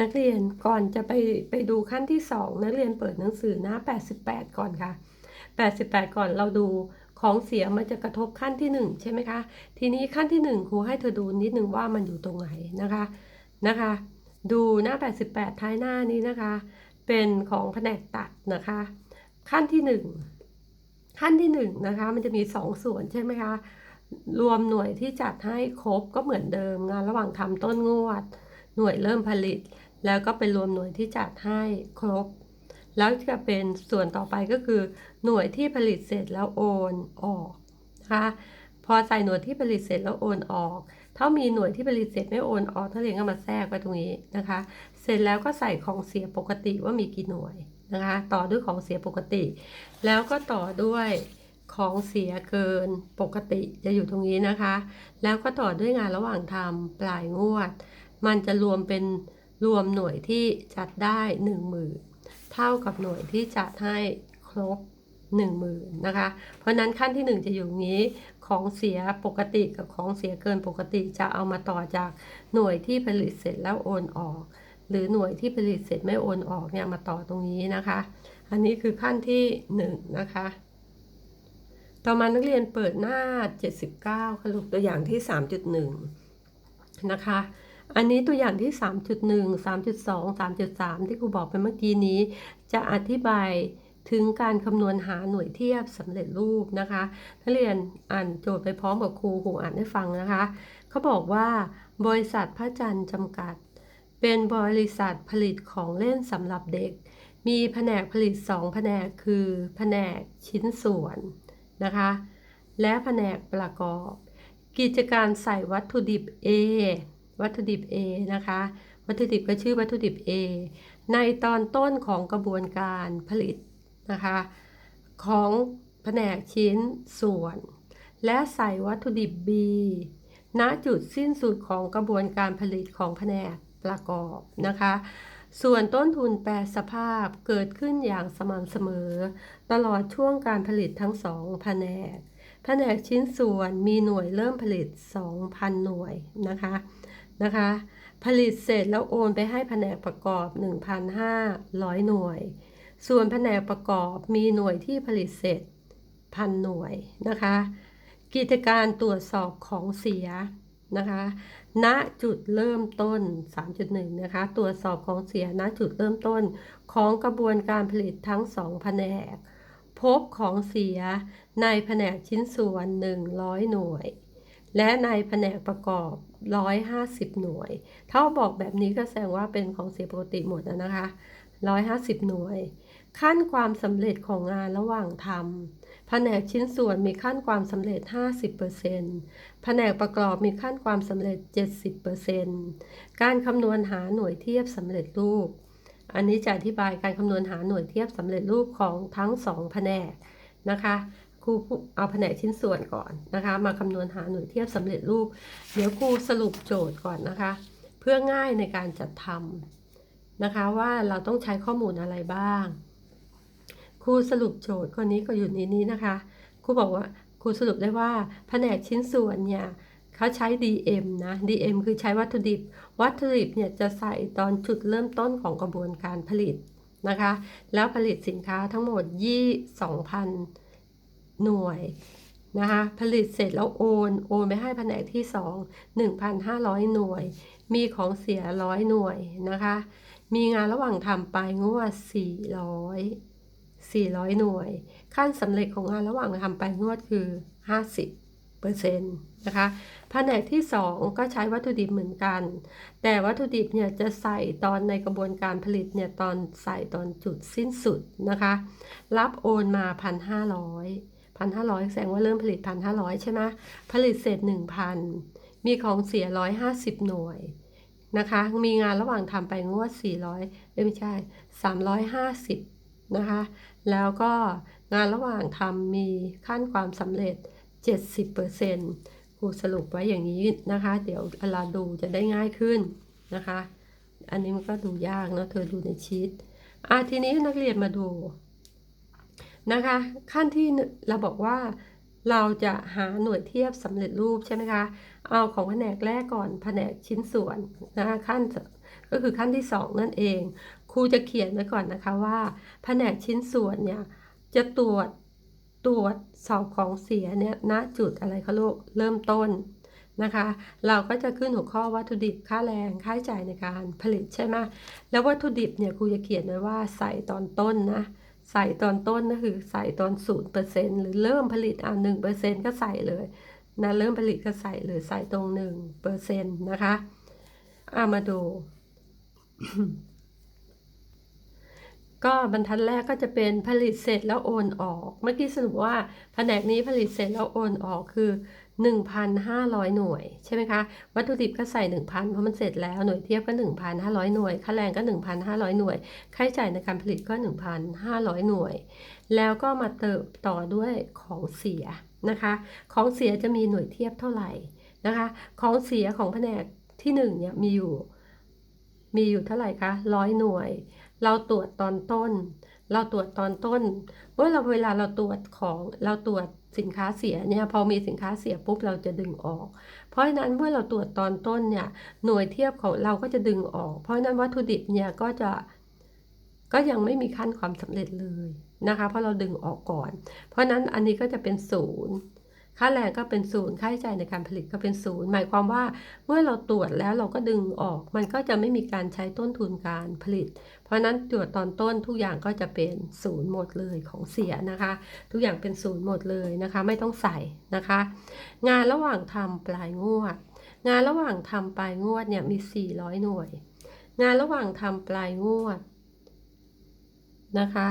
นักเรียนก่อนจะไปไปดูขั้นที่ 2 นักเรียนเปิดหนังสือหน้า 88 ก่อนค่ะ 88 ก่อนเราดูของเสียมันจะกระทบขั้นที่ 1 ใช่ไหมคะ ทีนี้ขั้นที่ 1ครูให้เธอดูนิดนึงว่ามันอยู่ตรงไหนนะคะนะคะ ดูหน้า 88 ท้ายหน้านี้นะคะ เป็นของแผนกตัดนะคะ ขั้นที่ 1 ขั้นที่1นะคะมันจะมี 2 ส่วนใช่ไหมคะรวมหน่วยที่จัดให้ครบก็เหมือนเดิมงานระหว่างทำต้นงวด หน่วยเริ่มผลิต แล้วก็ไปรวมหน่วยที่จัดให้ครบ แล้วจะเป็นส่วนต่อไปก็คือ หน่วยที่ผลิตเสร็จแล้วโอนออกนะคะพอใส่หน่วยที่ผลิตเสร็จแล้วโอนออกถ้ามีหน่วยที่ผลิตเสร็จไม่โอนออกถ้าเรียนก็มาแทรกไว้ตรงนี้นะคะ เสร็จแล้วก็ใส่ของเสียปกติว่ามีกี่หน่วยนะคะ ต่อด้วยของเสียปกติ แล้วก็ต่อด้วยของเสียเกินปกติจะอยู่ตรงนี้นะคะ แล้วก็ต่อด้วยงานระหว่างทำปลายงวด มันจะรวมเป็นรวมหน่วยที่จัดได้1 0,000 เท่ากับหน่วยที่จัดให้ครบ10,000นะคะ เพราะนั้นขั้นที่ 1 จะอยู่งนี้ของเสียปกติกับของเสียเกินปกติจะเอามาต่อจากหน่วยที่ผลิตเสร็จแล้วโอนออก หรือหน่วยที่ผลิตเสร็จไม่โอนออกเนี่ยมาต่อตรงนี้นะคะ อันนี้คือขั้นที่1นะคะต่อมานักเรียนเปิดหน้า 79ค่ะลูกตัวอย่างที่ 3.1 นะคะ อันนี้ตัวอย่างที่ 3.1 3.2 3.3 ที่ครูบอกไปเมื่อกี้นี้ จะอธิบายถึงการคำนวณหาหน่วยเทียบสำเร็จรูปนะคะนักเรียนอ่านโจทย์ไปพร้อมกับครูครูอ่านให้ฟังนะคะ เขาบอกว่าบริษัทพระจันทร์จำกัด เป็นบริษัทผลิตของเล่นสำหรับเด็ก มีแผนกผลิต 2 แผนกคือแผนกชิ้นส่วนนะคะ และแผนกประกอบ กิจการใส่วัตถุดิบ A วัตถุดิบ A นะคะ วัตถุดิบก็ชื่อวัตถุดิบ A ในตอนต้นของกระบวนการผลิตนะคะ ของแผนกชิ้นส่วน และใส่วัตถุดิบ B ณจุดสิ้นสุดของกระบวนการผลิตของแผนกประกอบนะคะ ส่วนต้นทุนแปรสภาพเกิดขึ้นอย่างสม่ำเสมอ ตลอดช่วงการผลิตทั้งสองแผนก แผนกชิ้นส่วนมีหน่วยเริ่มผลิต 2,000 หน่วยนะคะ นะคะ ผลิตเสร็จแล้วโอนไปให้แผนกประกอบ 1,500 หน่วย ส่วนแผนกประกอบมีหน่วยที่ผลิตเสร็จพันหน่วยนะคะ กิจการตรวจสอบของเสียนะคะ ณ จุดเริ่มต้น 3.1 นะคะ ตรวจสอบของเสีย ณ จุดเริ่มต้นของกระบวนการผลิตทั้งสองแผนก พบของเสียในแผนกชิ้นส่วน 100 หน่วย และในแผนกประกอบ 150 หน่วย ถ้าบอกแบบนี้ก็แสดงว่าเป็นของเสียปกติหมดนะคะ 150 หน่วย ขั้นความสำเร็จของงานระหว่างทำแผนกชิ้นส่วนมีขั้นความสำเร็จ 50%แผนกประกอบมีขั้นความสำเร็จ 70%การคำนวณหาหน่วยเทียบสำเร็จรูป อันนี้จะอธิบายการคำนวณหาหน่วยเทียบสำเร็จรูปของทั้งสองแผนกนะคะ ครูเอาแผนกชิ้นส่วนก่อนนะคะ มาคำนวณหาหน่วยเทียบสำเร็จรูป เดี๋ยวครูสรุปโจทย์ก่อนนะคะ เพื่อง่ายในการจัดทำนะคะว่าเราต้องใช้ข้อมูลอะไรบ้าง ครูสรุปโจทย์ข้อนี้ก็อยู่ในนี้นะคะ ครูบอกว่าครูสรุปได้ว่าแผนกชิ้นส่วนเนี่ยเขาใช้ DM นะ DM คือใช้วัตถุดิบ วัตถุดิบเนี่ยจะใส่ตอนจุดเริ่มต้นของกระบวนการผลิตนะคะ แล้วผลิตสินค้าทั้งหมดยี่2,000 หน่วยนะคะ ผลิตเสร็จแล้วโอน โอนไปให้แผนกที่ 2 1,500 หน่วย มีของเสียร้อยหน่วยนะคะ มีงานระหว่างทำไปงวด 400 400 หน่วย ขั้นสำเร็จของงานระหว่างทำไปงวดคือ 50เปอร์เซ็นต์นะคะแผนกที่ 2 ก็ใช้วัตถุดิบเหมือนกัน แต่วัตถุดิบเนี่ยจะใส่ตอนในกระบวนการผลิตเนี่ยตอนใส่ตอนจุดสิ้นสุดนะคะ รับโอนมา 1,500 1,500แสดงว่าเริ่มผลิต1,500ใช่ไหมผลิตเสร็จ1,000มีของเสีย150หน่วยนะคะ มีงานระหว่างทำไปงวด400เอ้ยไม่ใช่350นะคะ แล้วก็งานระหว่างทำมีขั้นความสำเร็จ70%ครูสรุปไว้อย่างนี้นะคะ เดี๋ยวเวลาดูจะได้ง่ายขึ้นนะคะ อันนี้มันก็ดูยากเนาะเธอดูในชีตอะทีนี้นักเรียนมาดู นะคะ ขั้นที่เราบอกว่าเราจะหาหน่วยเทียบสำเร็จรูปใช่ไหมคะ เอาของแผนกแรกก่อนแผนกชิ้นส่วนนะคะขั้นก็คือขั้นที่ 2 นั่นเอง ครูจะเขียนไว้ก่อนนะคะว่าแผนกชิ้นส่วนเนี่ยจะตรวจตรวจสอบของเสียเนี่ยณจุดอะไรคะลูกเริ่มต้นนะคะ เราก็จะขึ้นหัวข้อวัตถุดิบค่าแรงค่าใช้จ่ายในการผลิตใช่ไหมแล้ววัตถุดิบเนี่ยครูจะเขียนไว้ว่าใส่ตอนต้นนะ ใส่ตอนต้นก็คือใส่ตอนศูนย์เปอร์เซ็นหรือเริ่มผลิตอ่าหนึ่งเปอร์เซ็นก็ใส่เลยนะเริ่มผลิตก็ใส่เลยใส่ตรงหนึ่งเปอร์เซ็นต์นะคะอามาดู ก็บรรทัดแรกก็จะเป็นผลิตเสร็จแล้วโอนออก เมื่อกี้สรุปว่าแผนกนี้ผลิตเสร็จแล้วโอนออกคือ 1,500 หน่วย ใช่ไหมคะ วัตถุดิบก็ใส่ 1,000 เพราะมันเสร็จแล้วหน่วยเทียบก็ 1,500 หน่วย ค่าแรงก็ 1,500 หน่วย ค่าใช้จ่ายในการผลิตก็ 1,500 หน่วย แล้วก็มาเติมต่อด้วยของเสียนะคะ ของเสียจะมีหน่วยเทียบเท่าไหร่นะคะ ของเสียของแผนกที่1เนี่ยมีอยู่ มีอยู่เท่าไหร่คะร้อยหน่วย เราตรวจตอนต้น เราตรวจตอนต้นเมื่อเราเวลาเราตรวจของเราตรวจสินค้าเสียเนี่ยพอมีสินค้าเสียปุ๊บเราจะดึงออก เพราะฉะนั้นเมื่อเราตรวจตอนต้นเนี่ยหน่วยเทียบของเราก็จะดึงออก เพราะฉะนั้นวัตถุดิบเนี่ยก็จะก็ยังไม่มีขั้นความสำเร็จเลยนะคะ เพราะเราดึงออกก่อน เพราะฉะนั้นอันนี้ก็จะเป็นศูนย์ ค่าแรงก็เป็นศูนย์ค่าใช้จ่ายในการผลิตก็เป็นศูนย์หมายความว่าเมื่อเราตรวจแล้วเราก็ดึงออก มันก็จะไม่มีการใช้ต้นทุนการผลิต เพราะนั้นตรวจตอนต้นทุกอย่างก็จะเป็นศูนย์หมดเลยของเสียนะคะ ทุกอย่างเป็นศูนย์หมดเลยนะคะ ไม่ต้องใส่นะคะ งานระหว่างทำปลายงวด งานระหว่างทำปลายงวดเนี่ยมี 400 หน่วย งานระหว่างทำปลายงวดนะคะ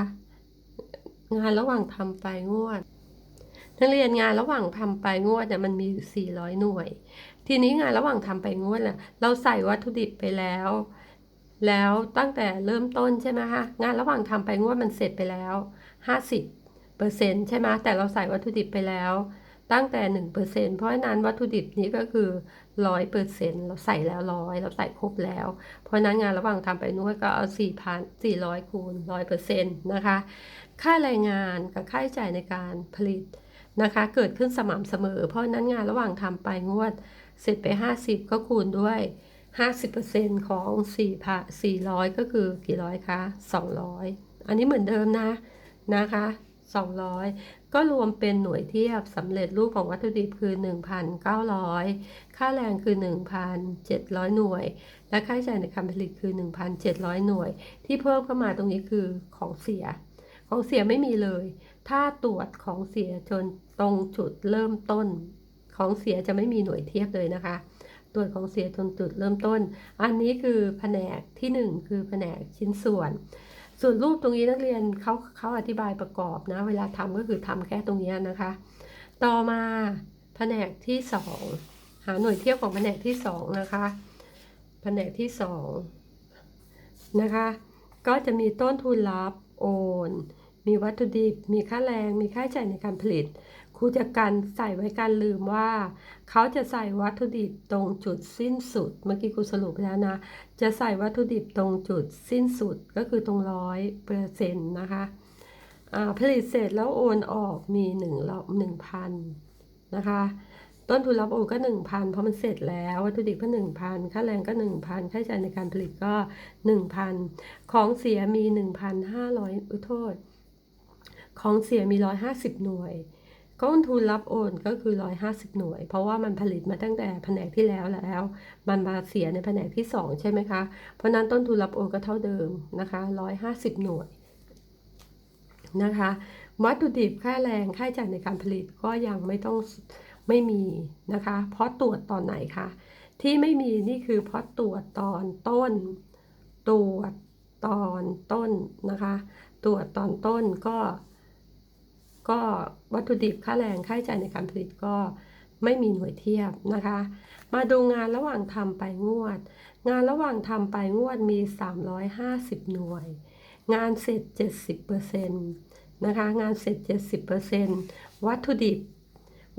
งานระหว่างทำปลายงวด นักเรียนงานระหว่างทำปลายงวดเนี่ยมันมี400 หน่วย ทีนี้งานระหว่างทำปลายงวดน่ะเราใส่วัตถุดิบไปแล้ว แล้วตั้งแต่เริ่มต้นใช่ไหมคะงานระหว่างทำปลายงวดมันเสร็จไปแล้ว 50เปอร์เซ็นต์ใช่ไหมแต่เราใส่วัตถุดิบไปแล้ว ตั้งแต่ 1เปอร์เซ็นต์เพราะฉะนั้นวัตถุดิบนี้ก็คือร้อยเปอร์เซ็นต์เราใส่แล้วร้อยเราใส่ครบแล้ว เพราะนั้นงานระหว่างทำไปนวดก็เอา4 0 0 0 400คูณร้อยเปอร์เซ็นต์นะคะค่าแรงงานกับค่าใช้จ่ายในการผลิต นะคะ เกิดขึ้นสม่ำเสมอ เพราะนั้นงานระหว่างทำไปงวดเสร็จไป 50 ก็คูณด้วย 50%ของ4พั400 ก็คือกี่ร้อยคะ 200 อันนี้เหมือนเดิมนะนะคะ 200 ก็รวมเป็นหน่วยเทียบสำเร็จรูปของวัตถุดิบคือ 1,900 ค่าแรงคือ 1,700 หน่วย และค่าใช้จ่ายในการผลิตคือ 1,700 หน่วย ที่เพิ่มเข้ามาตรงนี้คือของเสีย ของเสียไม่มีเลย ถ้าตรวจของเสียจน ตรงจุดเริ่มต้นของเสียจะไม่มีหน่วยเทียบเลยนะคะ ตรวจของเสียจนจุดเริ่มต้น อันนี้คือแผนกที่ 1 คือแผนกชิ้นส่วน ส่วนรูปตรงนี้นักเรียนเขาเขาอธิบายประกอบนะ เวลาทำก็คือทำแค่ตรงนี้นะคะ ต่อมาแผนกที่ 2 หาหน่วยเทียบของแผนกที่ 2 นะคะ แผนกที่ 2 นะคะ ก็จะมีต้นทุนรับโอน มีวัตถุดิบ มีค่าแรง มีค่าใช้จ่ายในการผลิต ครูจะกันใส่ไว้การลืมว่า เขาจะใส่วัตถุดิบตรงจุดสิ้นสุด เมื่อกี้ครูสรุปแล้วนะ จะใส่วัตถุดิบตรงจุดสิ้นสุดก็คือตรงร้อยเปอร์เซ็นต์นะคะผลิตเสร็จแล้วโอนออกมีหนึ่งรอบหนึ่งพันนะคะ ต้นทุนรับโอนก็หนึ่งพันเพราะมันเสร็จแล้ววัตถุดิบก็หนึ่งพันค่าแรงก็หนึ่งพันค่าใช้จ่ายในการผลิตก็หนึ่งพันของเสียมีหนึ่งพันห้าร้อยอุโทษ ของเสียมีร้อยห้าสิบหน่วย ต้นทุนรับโอนก็คือร้อยห้าสิบหน่วย เพราะว่ามันผลิตมาตั้งแต่แผนกที่แล้วแล้ว มันมาเสียในแผนกที่สองใช่ไหมคะ เพราะนั้นต้นทุนรับโอนก็เท่าเดิมนะคะร้อยห้าสิบหน่วยนะคะวัตถุดิบค่าแรงค่าใช้จ่ายในการผลิตก็ยังไม่ต้องไม่มีนะคะ เพราะตรวจตอนไหนคะที่ไม่มีนี่คือเพราะตรวจตอนต้น ตรวจตอนต้นนะคะ ตรวจตอนต้นก็ ก็วัตถุดิบค่าแรงค่าใช้จ่ายในการผลิตก็ไม่มีหน่วยเทียบนะคะ มาดูงานระหว่างทำไปงวด งานระหว่างทำไปงวดมี 350 หน่วย งานเสร็จ 70%นะคะ งานเสร็จ 70%วัตถุดิบ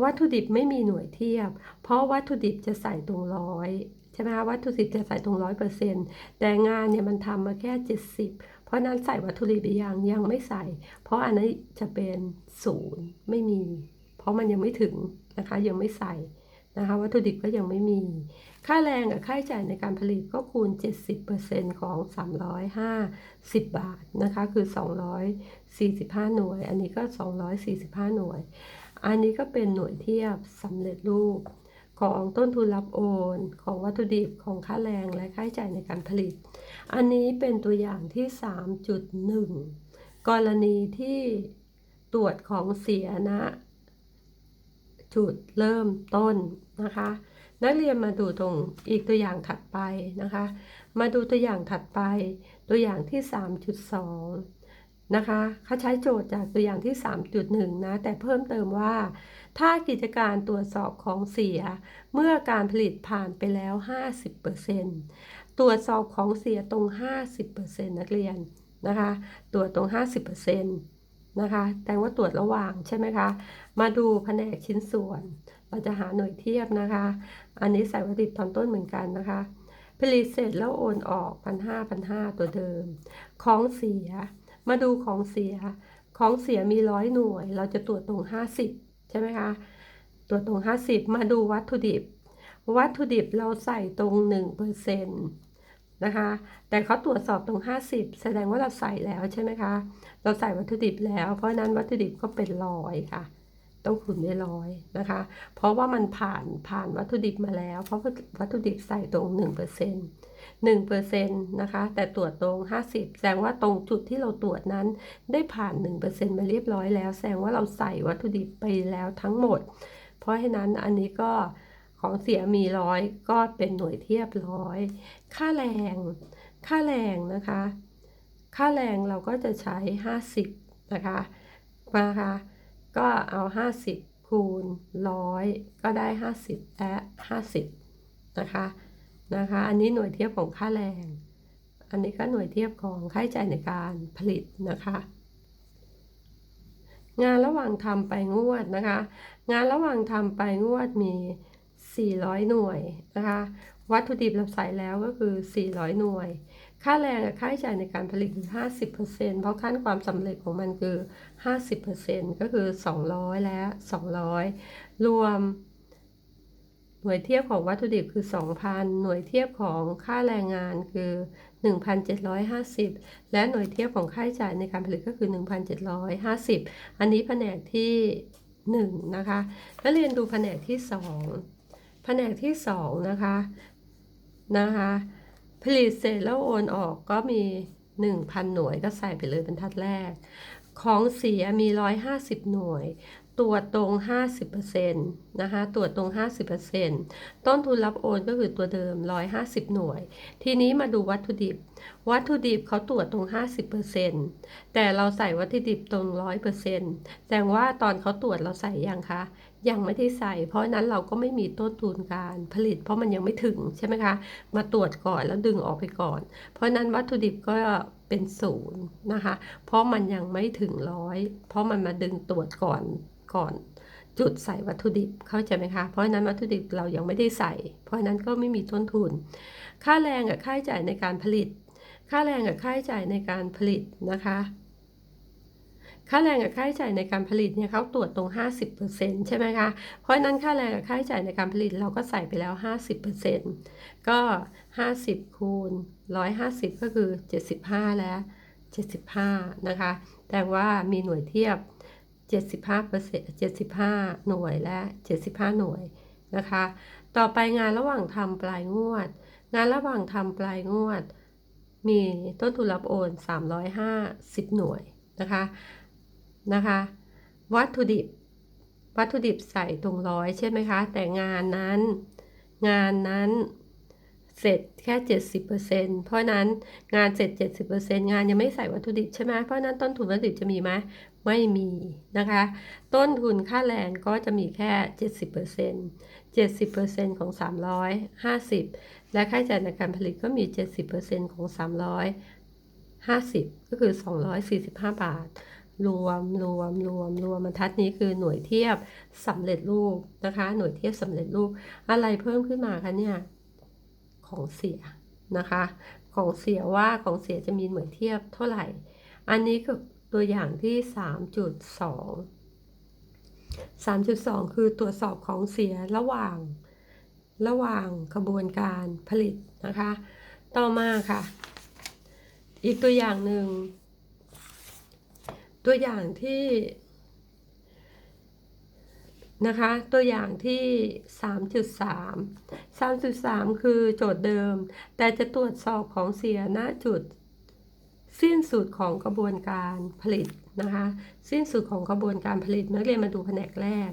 วัตถุดิบไม่มีหน่วยเทียบ เพราะวัตถุดิบจะใส่ตรงร้อยใช่ไหมคะวัตถุดิบจะใส่ตรงร้อยเปอร์เซ็นต์แต่งานเนี่ยมันทำมาแค่ 70เพ ราะนั้นใส่วัตถุดิบยังยังไม่ใส่ เพราะอันนั้นจะเป็นศูนย์ไม่มี เพราะมันยังไม่ถึงนะคะยังไม่ใส่นะคะวัตถุดิบก็ยังไม่มี ค่าแรงกับค่าใช้จ่ายในการผลิตก็คูณ 70%ของ 350 บาทนะคะคือ 245 หน่วย อันนี้ก็ 245 หน่วย อันนี้ก็เป็นหน่วยเทียบสำเร็จรูป ของต้นทุนรับโอน ของวัตถุดิบของค่าแรงและค่าใช้จ่ายในการผลิต อันนี้เป็นตัวอย่างที่ 3.1 กรณีที่ตรวจของเสียณจุดเริ่มต้นนะคะ นักเรียนมาดูตรงอีกตัวอย่างถัดไปนะคะ มาดูตัวอย่างถัดไป ตัวอย่างที่ 3.2 นะคะเขาใช้โจทย์จากตัวอย่างที่ 3.1 นะ แต่เพิ่มเติมว่า ถ้ากิจการตรวจสอบของเสีย เมื่อการผลิตผ่านไปแล้ว 50%ตรวจสอบของเสียตรง 50%นักเรียนนะคะตรวจตรง 50%นะคะแต่ว่าตรวจระหว่างใช่ไหมคะ มาดูแผนกชิ้นส่วน เราจะหาหน่วยเทียบนะคะ อันนี้ใส่วัตถุดิบตอนต้นเหมือนกันนะคะ ผลิตเสร็จแล้วโอนออกพันห้าพันห้าตัวเดิม ของเสีย มาดูของเสีย ของเสียมีร้อยหน่วย เราจะตรวจตรงห้าสิบ ใช่ไหมคะตรวจตรงห้าสิบมาดูวัตถุดิบ วัตถุดิบเราใส่ตรงหนึ่งเปอร์เซ็นต์นะคะ แต่เขาตรวจสอบตรง 50 แสดงว่าเราใส่แล้วใช่ไหมคะ เราใส่วัตถุดิบแล้ว เพราะฉะนั้นวัตถุดิบก็เป็นร้อยค่ะ ต้องคูณด้วยร้อยนะคะ เพราะว่ามันผ่านผ่านวัตถุดิบมาแล้ว เพราะวัตถุดิบใส่ตรง 1% 1%นะคะ แต่ตรวจตรง 50 แสดงว่าตรงจุดที่เราตรวจนั้น ได้ผ่าน 1%มาเรียบร้อยแล้ว แสดงว่าเราใส่วัตถุดิบไปแล้วทั้งหมด เพราะฉะนั้นอันนี้ก็ของเสียมีร้อยก็เป็นหน่วยเทียบร้อย ค่าแรง ค่าแรงนะคะ ค่าแรงเราก็จะใช้ 50 นะคะนะคะ ก็เอา 50 คูณร้อยก็ได้ 50 และ 50 นะคะนะคะ อันนี้หน่วยเทียบของค่าแรง อันนี้ก็หน่วยเทียบของค่าใช้จ่ายในการผลิตนะคะ งานระหว่างทำไปงวดนะคะ งานระหว่างทำไปงวดมี 400 หน่วยนะคะ วัตถุดิบเราใส่แล้วก็คือ 400 หน่วย ค่าแรงกับค่าใช้จ่ายในการผลิตคือ 50%เพราะขั้นความสำเร็จของมันคือ 50%ก็คือ 200 และ 200 รวม หน่วยเทียบของวัตถุดิบคือ 2,000 หน่วยเทียบของค่าแรงงานคือ 1,750 และหน่วยเทียบของค่าใช้จ่ายในการผลิตก็คือ 1,750 อันนี้แผนกที่ 1 นะคะ แล้วเรียนดูแผนกที่ 2 แผนกที่ 2 นะคะ นะคะ ผลิตเสร็จแล้วโอนออกก็มี 1,000 หน่วยก็ใส่ไปเลยบรรทัดแรก ของเสียมี 150 หน่วย ตัวตรง 50%นะคะ ตัวตรง 50%ต้นทุนรับโอนก็คือตัวเดิม 150 หน่วย ทีนี้มาดูวัตถุดิบ วัตถุดิบเขาตรวจตรง 50%แต่เราใส่วัตถุดิบตรง 100%แสดงว่าตอนเขาตรวจเราใส่ยังคะ ยังไม่ได้ใส่ เพราะนั้นเราก็ไม่มีต้นทุนการผลิต เพราะมันยังไม่ถึงใช่ไหมคะ มาตรวจก่อนแล้วดึงออกไปก่อน เพราะนั้นวัตถุดิบก็เป็นศูนย์นะคะ เพราะมันยังไม่ถึงร้อย เพราะมันมาดึงตรวจก่อนก่อนจุดใส่วัตถุดิบเข้าใจไหมคะ เพราะนั้นวัตถุดิบเรายังไม่ได้ใส่ เพราะนั้นก็ไม่มีต้นทุน ค่าแรงกับค่าใช้จ่ายในการผลิต ค่าแรงกับค่าใช้จ่ายในการผลิตนะคะ ค่าแรงกับค่าใช้จ่ายในการผลิตเนี่ยเขาตรวจตรง 50%ใช่ไหมคะ เพราะนั้นค่าแรงกับค่าใช้จ่ายในการผลิตเราก็ใส่ไปแล้ว 50%ก็ 50 คูณ 150 ก็คือ 75 แล้ว 75 นะคะ แต่ว่ามีหน่วยเทียบ 75เปอร์เซ็นต์75 หน่วยและ 75 หน่วยนะคะ ต่อไปงานระหว่างทำปลายงวด งานระหว่างทำปลายงวด มีต้นทุนรับโอน 350 หน่วยนะคะนะคะ วัตถุดิบ วัตถุดิบใส่ตรงร้อยใช่ไหมคะ แต่งานนั้น งานนั้นเสร็จแค่ 70%เพราะนั้นงานเสร็จ 70%งานยังไม่ใส่วัตถุดิบใช่ไหมเพราะนั้นต้นทุนวัตถุดิบจะมีไหมไม่มีนะคะ ต้นทุนค่าแรงก็จะมีแค่ 70% 70%ของ 350 และค่าใช้จ่ายในการผลิตก็มี 70%ของ 350 ก็คือ 245 บาท รวมรวมรวมรวมบรรทัดนี้คือหน่วยเทียบสำเร็จรูปนะคะ หน่วยเทียบสำเร็จรูปอะไรเพิ่มขึ้นมาคะเนี่ยของเสียนะคะ ของเสียว่าของเสียจะมีหน่วยเทียบเท่าไหร่ อันนี้คือตัวอย่างที่ 3.2 3.2 คือตรวจสอบของเสียระหว่าง ระหว่างกระบวนการผลิตนะคะ ต่อมาค่ะ อีกตัวอย่างหนึ่ง ตัวอย่างที่นะคะตัวอย่างที่ 3.3 3.3 คือโจทย์เดิม แต่จะตรวจสอบของเสียณจุด สิ้นสุดของกระบวนการผลิตนะคะ สิ้นสุดของกระบวนการผลิตนักเรียนมาดูแผนกแรก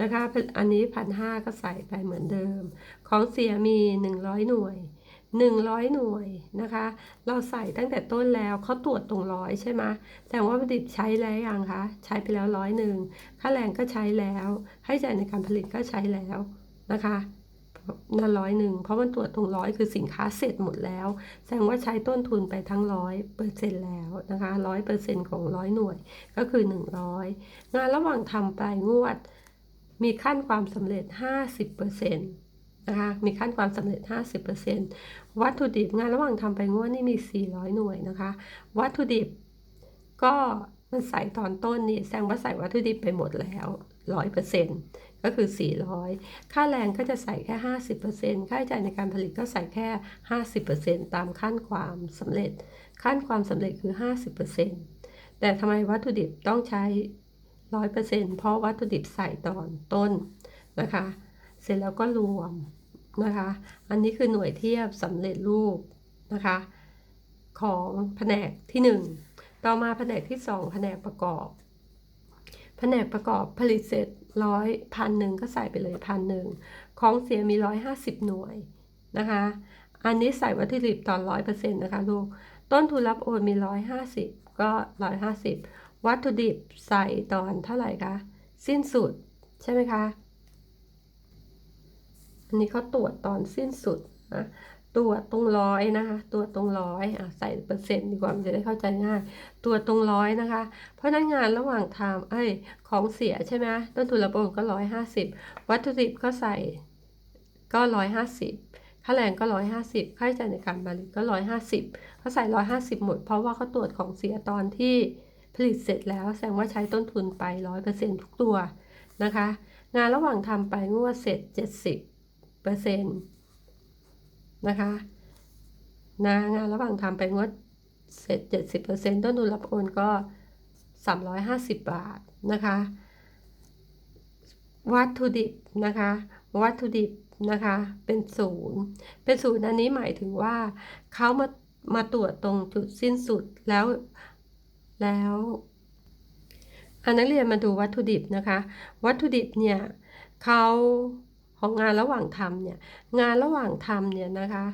นะคะ อันนี้พันห้าก็ใส่ไปเหมือนเดิม ของเสียมี 100 หน่วย 100 หน่วยนะคะ เราใส่ตั้งแต่ต้นแล้วเขาตรวจตรงร้อยใช่ไหมแต่ว่าวัตถุดิบใช้แล้วยังคะ ใช้ไปแล้วร้อยหนึ่งค่าแรงก็ใช้แล้ว ให้จ่ายในการผลิตก็ใช้แล้วนะคะนั่นร้อยหนึ่งเพราะมันตรวจตรงร้อยคือสินค้าเสร็จหมดแล้ว แสดงว่าใช้ต้นทุนไปทั้งร้อยเปอร์เซ็นต์แล้วนะคะร้อยเปอร์เซ็นต์ของร้อยหน่วยก็คือหนึ่งร้อยงานระหว่างทำปลายงวด มีขั้นความสำเร็จ 50%นะคะมีขั้นความสำเร็จ 50%วัตถุดิบงานระหว่างทำไปงวดนี่มี 400 หน่วยนะคะ วัตถุดิบก็มันใส่ตอนต้นนี่แสดงว่าใส่วัตถุดิบไปหมดแล้ว 100%ก็คือ 400 ค่าแรงก็จะใส่แค่ 50%ค่าใช้จ่ายในการผลิตก็ใส่แค่ 50%ตามขั้นความสำเร็จ ขั้นความสำเร็จคือ 50%แต่ทำไมวัตถุดิบต้องใช้ ร้อยเปอร์เซ็นต์เพราะวัตถุดิบใส่ตอนต้นนะคะ เสร็จแล้วก็รวมนะคะ อันนี้คือหน่วยเทียบสำเร็จรูปนะคะ ของแผนกที่ 1 ต่อมาแผนกที่ 2 แผนกประกอบ แผนกประกอบผลิตเสร็จร้อยพันหนึ่งก็ใส่ไปเลยพันหนึ่งของเสียมีร้อยห้าสิบหน่วยนะคะ อันนี้ใส่วัตถุดิบตอนร้อยเปอร์เซ็นต์นะคะลูก ต้นทุนรับโอนมีร้อยห้าสิบก็ร้อยห้าสิบ วัตถุดิบใส่ตอนเท่าไหร่คะ สิ้นสุด ใช่ไหมคะ อันนี้เขาตรวจตอนสิ้นสุดนะตรวจตรงร้อยนะคะ ตรวจตรงร้อยอะใส่เปอร์เซ็นต์ดีกว่ามันจะได้เข้าใจง่ายตรวจตรงร้อยนะคะ เพราะนั้นงานระหว่างทำเอ้ยของเสียใช่ไหมต้นทุนระบบก็ร้อยห้าสิบวัตถุดิบก็ใส่ก็ร้อยห้าสิบค่าแรงก็ร้อยห้าสิบค่าใช้จ่ายในการผลิตก็ร้อยห้าสิบเขาใส่ร้อยห้าสิบหมด เพราะว่าเขาตรวจของเสียตอนที่ ผลิตเสร็จแล้วแสดงว่าใช้ต้นทุนไปร้อยเปอร์เซ็นทุกตัวนะคะ งานระหว่างทำไปงวดเสร็จเจ็ดสิบเปอร์เซ็นต์นะคะนะงานระหว่างทำไปงวดเสร็จเจ็ดสิบเปอร์เซ็นต์ต้นทุนรับโอนก็สามร้อยห้าสิบบาทนะคะ วัตถุดิบนะคะ วัตถุดิบนะคะเป็นศูนย์เป็นศูนย์อันนี้หมายถึงว่าเขามามาตรวจตรงจุดสิ้นสุดแล้ว แล้วอันนักเรียนมาดูวัตถุดิบนะคะ วัตถุดิบเนี่ยเขาของงานระหว่างทำเนี่ยงานระหว่างทำเนี่ยนะคะ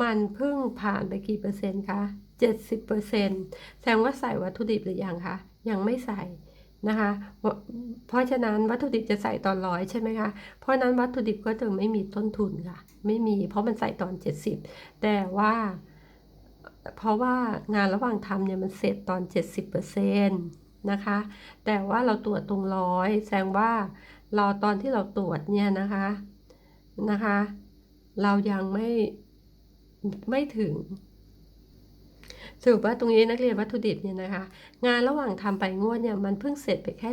มันเพิ่งผ่านไปกี่เปอร์เซ็นต์คะ70เปอร์เซ็นต์แสดงว่าใส่วัตถุดิบหรือยังคะยังไม่ใส่นะคะ เพราะฉะนั้นวัตถุดิบจะใส่ตอนร้อยใช่ไหมคะ เพราะนั้นวัตถุดิบก็จะไม่มีต้นทุนค่ะ ไม่มีเพราะมันใส่ตอน 70 แต่ว่า เพราะว่างานระหว่างทำเนี่ยมันเสร็จตอน 70%นะคะ แต่ว่าเราตรวจตรงร้อยแสดงว่าราตอนที่เราตรวจเนี่ยนะคะนะคะ เรายังไม่ไม่ถึงสรุปว่าตรงนี้นักเรียนวัตถุดิบเนี่ยนะคะ งานระหว่างทำไปงวดเนี่ยมันเพิ่งเสร็จไปแค่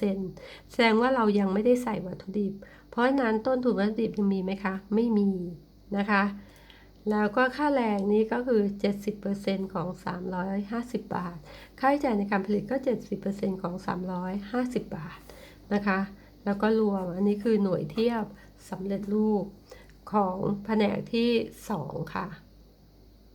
70%แสดงว่าเรายังไม่ได้ใส่วัตถุดิบ เพราะฉะนั้นต้นทุนวัตถุดิบยังมีไหมคะ ไม่มีนะคะ แล้วก็ค่าแรงนี้ก็คือ 70%ของ 350 บาท ค่าใช้จ่ายในการผลิตก็ 70%ของ 350 บาทนะคะ แล้วก็รวมอันนี้คือหน่วยเทียบสำเร็จรูปของแผนกที่ 2 ค่ะ